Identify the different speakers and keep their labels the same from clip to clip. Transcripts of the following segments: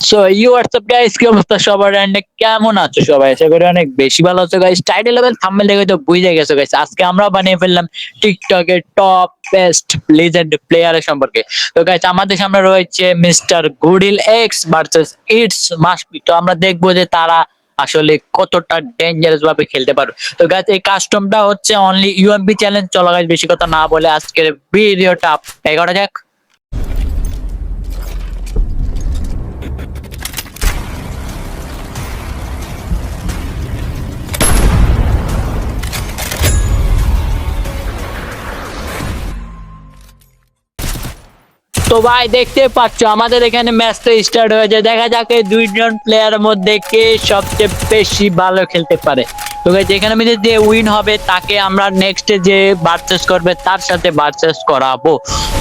Speaker 1: So you WhatsApp guys কি অবস্থা? সবার এন্ড কেমন আছো সবাই? আশা করি অনেক বেশি ভালো আছো গাইস টাইটেল লেভেল থাম্বনেল দেখে তো বুঝে গেছো গাইস আজকে আমরা বানিয়ে ফেললাম টিকটকের টপ বেস্ট লিজেন্ড প্লেয়ারের সম্পর্কে। তো গাইস আমাদের সামনে রয়েছে মিস্টার গুডিল এক্স ভার্সেস ইটস মাসপি তো, আমরা দেখব যে তারা আসলে কতটা ডেঞ্জারাস ভাবে খেলতে পারো তো গাইস এই কাস্টমটা হচ্ছে অনলি ইউএমপি চ্যালেঞ্জ চলো গাইস বেশি কথা না বলে আজকের ভিডিওটা এগারো যাক। ভাই দেখতে পাচ্ছ, আমাদের এখানে ম্যাচটা স্টার্ট হয়েছে। দেখা যাক এই দুইজন প্লেয়ার মধ্যে কে সবচেয়ে বেশি ভালো খেলতে পারে। তো যেখানে মধ্যে যে উইন হবে, তাকে আমরা নেক্সট যে বার্চেস করবে, তার সাথে বার্চেস করাবো।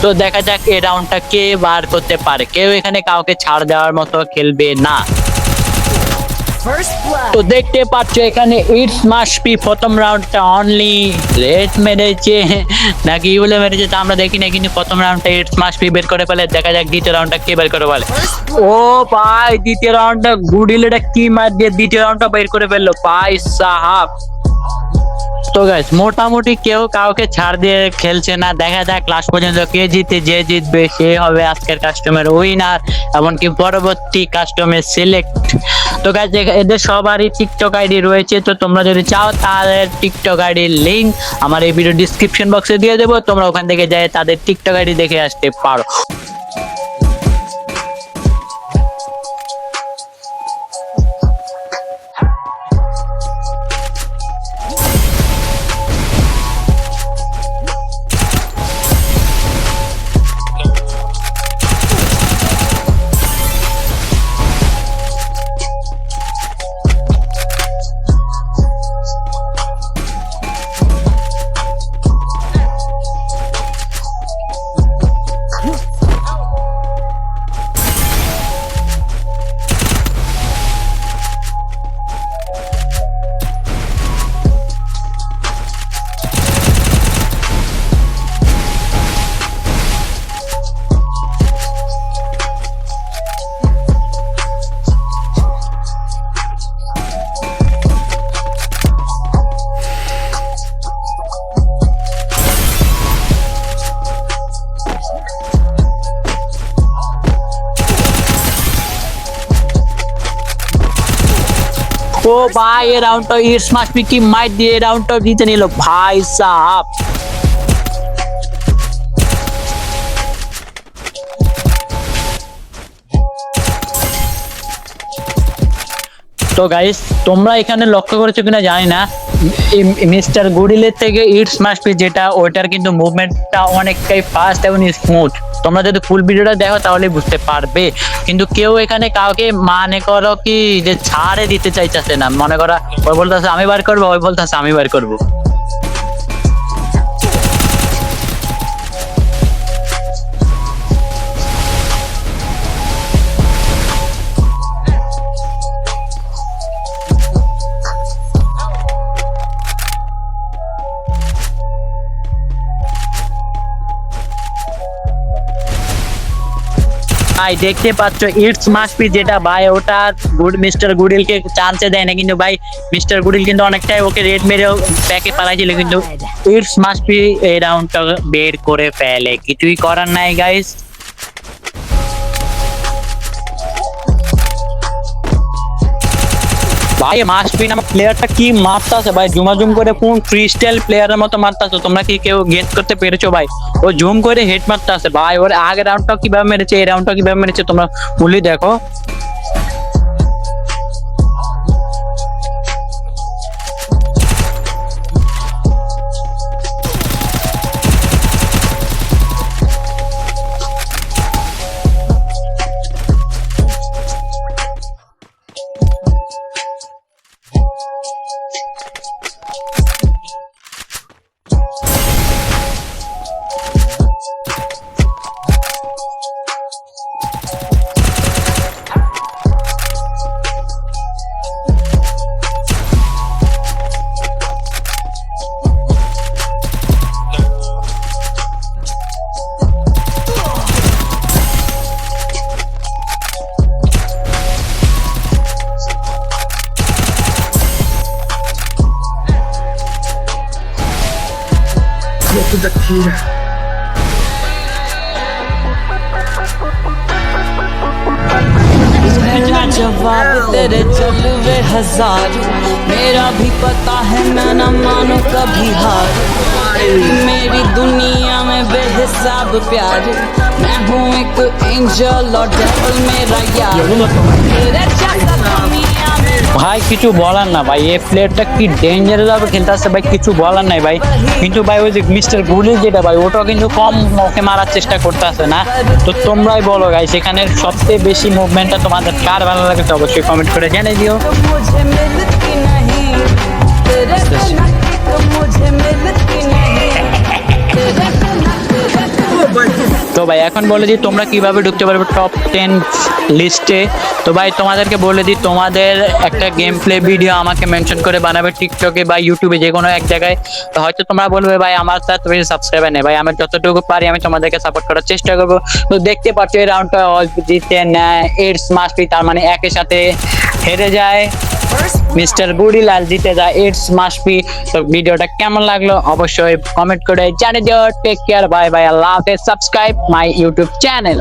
Speaker 1: তো দেখা যাক এই রাউন্ডটা কে বার করতে পারে। কেউ এখানে কাউকে ছাড় দেওয়ার মতো খেলবে না. তো দেখতে পাচ্ছ এখানে ইটস মাস বি প্রথম রাউন্ডটা অনলি রেড মেরেছে। নাকি বলে মেরেছে তা আমরা দেখি না কিন্তু প্রথম রাউন্ডটা ইটস মাস বি বের করে ফেলে। দেখা যাক দ্বিতীয় রাউন্ডটা কে বের করে বলে। ও ভাই দ্বিতীয় রাউন্ডটা গুডিলেটা কি মার দিয়ে দ্বিতীয় রাউন্ডটা বের করে ফেলল? ভাই সাহাব। তো গাইস মোটামুটি কেউ কাউকে ছাড় দিয়ে খেলছে না। দেখা যাক লাস্ট পর্যন্ত কে জিতে যে জিতবে সে হবে আজকের কাস্টমের উইনার এমনকি পরবর্তী কাস্টমের সিলেক্ট তো গাইজ এদের সবারই টিকটক আইডি রয়েছে, তো তোমরা যদি চাও তাদের টিকটক আইডির লিংক আমার এই ভিডিও ডিসক্রিপশন বক্সে দিয়ে দেবো, তোমরা ওখান থেকে যাই তাদের টিকটক আইডি দেখে আসতে পারো। ও ভাই, এই রাউন্ডটা ইটস মাস্ট বি কি মাইট দিয়ে রাউন্ডটা জিতে নিল। ভাই সাহাব। তো গাইস তোমরা এখানে লক্ষ্য করেছ কিনা জানি না। মিস্টার গুডিলের থেকে ইটস মাস্ট বি যেটা, ওইটার কিন্তু মুভমেন্টটা অনেকটাই ফাস্ট এবং স্মুথ তোমরা যদি ফুল ভিডিওটা দেখো তাহলে বুঝতে পারবে। কিন্তু কেউ এখানে কাউকে মানে করো কি, যে ছাড়ে দিতে চাইতেছে না। মনে করা, ওই বলতেছে, আমি বার করব, ওই বলতেছে, আমি বার করব। ভাই, দেখতে পাচ্ছ ইটস মাস্ট বি যেটা ভাই, ওটা গুড মিস্টার গুডিলকে চান্সে দেয় না, কিন্তু ভাই মিস্টার গুডিল কিন্তু অনেকটাই ওকে রেড মেরে প্যাকে পালাইছিল, কিন্তু ইটস মাস্ট বি এই রাউন্ডটা বের করে ফেলে, কিছুই করার নাই গাইস ভাই মাস্ট বি নামক প্লেয়ারটা কি মারতাছে ভাই? জুমা জুম করে কোন ক্রিস্টাল প্লেয়ারের মতো মারতাছে? তোমরা কি কেউ গেস করতে পেরেছ ভাই? ও জুম করে হেড মারতাছে। ভাই, ওর আগের রাউন্ডটা কীভাবে মেরেছে, এই রাউন্ডটা কীভাবে মেরেছে, তোমরা বলি দেখো।
Speaker 2: To the king.
Speaker 3: जवाब तेरे जलवे हज़ार। मेरा भी पता है मैं न मानू कभी हार। मेरी दुनिया में बेहिसाब प्यार। मैं हूँ एक एंजल और डेविल मेरा यार। तेरे
Speaker 1: ভাই, কিছু বলার না ভাই, এই প্লেয়ারটা কি ডেঞ্জারের যাবে খেলতে আসছে ভাই, কিছু বলার নাই ভাই। কিন্তু ভাই, ওই যে মিস্টার গুলি যেটা ভাই, ওটাও কিন্তু কম ওকে মারার চেষ্টা করতে আসে না। তো তোমরাই বলো ভাই সেখানে সবচেয়ে বেশি মুভমেন্টটা তোমাদের কার ভালো লাগে অবশ্যই কমেন্ট করে জানিয়ে দিও। তো ভাই, এখন বলে যে তোমরা কীভাবে ঢুকতে পারবে টপ টেন লিস্টে। তো ভাই, তোমাদেরকে বলে দিই, তোমাদের একটা গেম প্লে ভিডিও আমাকে মেনশন করে বানাবে টিকটকে বা ইউটিউবে যে কোনো এক জায়গায়। তো হয়তো তোমরা বলবে, ভাই, আমার তার তুমি সাবস্ক্রাইবার নেই। ভাই, আমি যতটুকু পারি আমি তোমাদেরকে সাপোর্ট করার চেষ্টা করব। তো দেখতে পাচ্ছ, এই রাউন্ডটা জিতে নেয় এইটস মাস্ট তার মানে একই সাথে হেরে যায়। মিস্টার গুডিলাল জিতে যায় ইটস মাস্ট বি তো ভিডিওটা কেমন লাগল অবশ্যই কমেন্ট করে জানিয়ে দিও। Take care bye bye Allah subscribe my YouTube channel